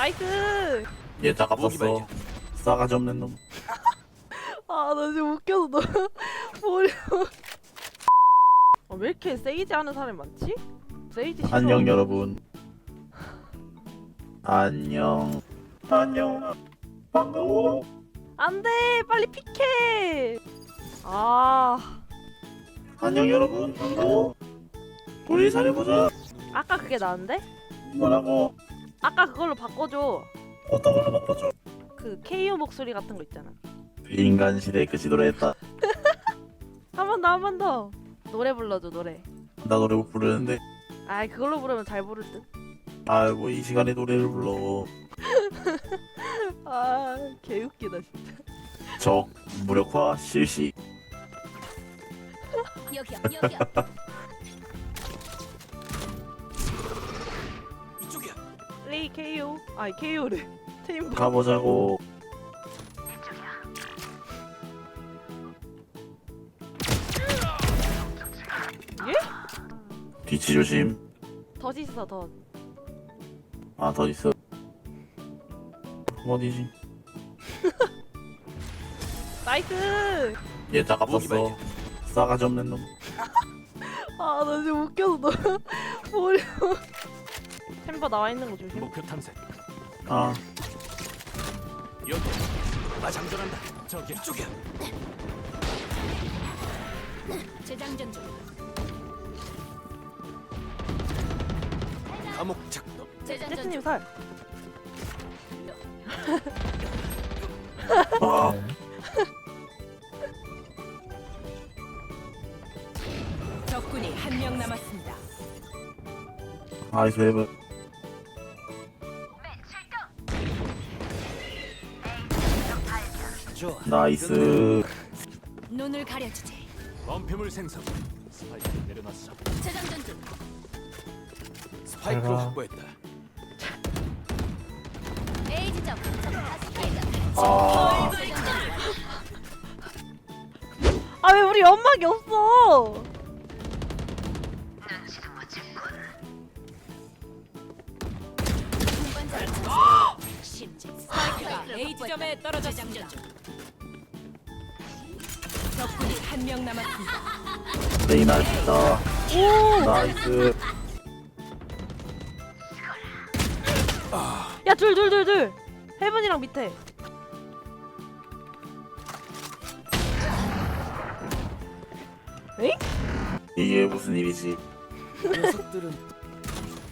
나이스. 얘 작아봤어. 싸가지 없는 놈. 아, 나 지금 웃겨서 너무 머리. 아, 왜 이렇게 세이지 하는 사람이 많지? 세이지 싫어. 안녕 여러분. 안녕. 안녕. 반가워. 안 돼, 빨리 픽해. 아, 안녕 여러분. 반가워. 우리 잘해보자. 아까 그게 나은데? 뭐라고 아까 그걸로 바꿔줘. 어떤 걸로 바꿔줘 그 KO 목소리 같은 거 있잖아. 인간 시대 끝이 도래했다 한 번 더, 한 번 더. 노래 불러줘, 노래. 나 노래 못 부르는데 아이, 그걸로 부르면 잘 부를 듯. 아이고 이 시간에 노래를 불러 아, 개웃기다, 진짜. 적 무력화 실시 여기요 여기요 레이 KO. 아이, KO래. 테임버. 가보자고 예? 뒤치 조심 더 있어, 더. 아더 있어 어디지 나이스. 얘 작아봤어 싸가지 없는 놈 아, 나 지금 웃겨서 너무 머리. 템버 나와 있는 거 조심. 목표 탐색. 아, 여기. 나 장전한다. 저기 이쪽이야. 재장전 중. 감옥 작동. 재장전 제트님 중 살. 와, 적군이 한 명 남았습니다. 헤븐 좋 나이스. 눈을 가려주지. 범패물 생성. 스파이크 내려놨어. 재장전 중. 스파이크를 확보했다. A 지점. 아, 아, 왜 우리 연막이 없어? 분반자 심지 스파이크가 A 지점에 떨어졌습니다. 적군이 한 명 남았습니다. 레이나 있다 오! 나이스 야, 둘, 둘, 둘, 둘. 헤븐이랑 밑에. 에잉? 이게 무슨 일이지 녀석들은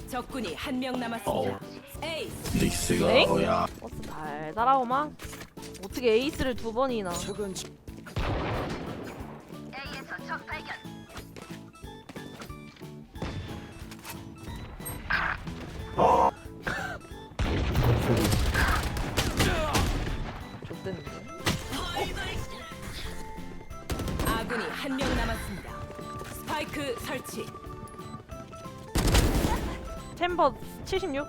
적군이 한 명 남았습니다. A 닉스가 엥? 뭐야 잘 따라오마. 어떻게 에이스를 두 번이나? 저건 좋 댔는데. 아군이 한 명 남았습니다. 스파이크 설치. 챔버 76.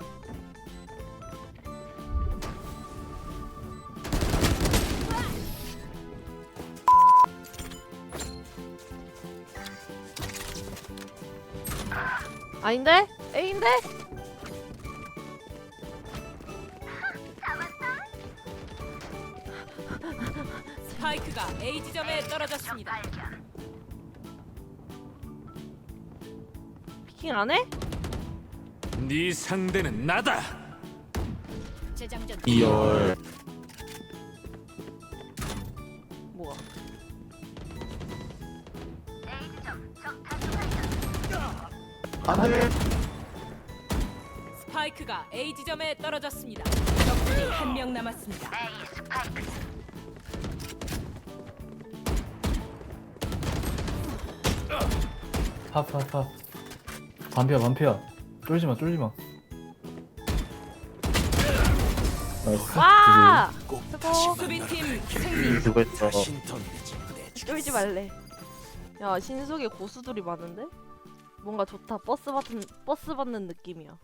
아닌데? A인데? 스파이크가 A 지점에 떨어졌습니다. 피킹 안 해? 네 상대는 나다 재장전 중 2열 뭐야? 안돼 스파이크가 A 지점에 떨어졌습니다. 적군이 한 명 남았습니다. 팝팝팝 반피야 반피야 쫄지마 쫄지마 와! 꼭 수고. 수비팀 승리. 쫄지 말래. 야 신속에 고수들이 많은데? 뭔가 좋다. 버스 받는 버스 받는 느낌이야.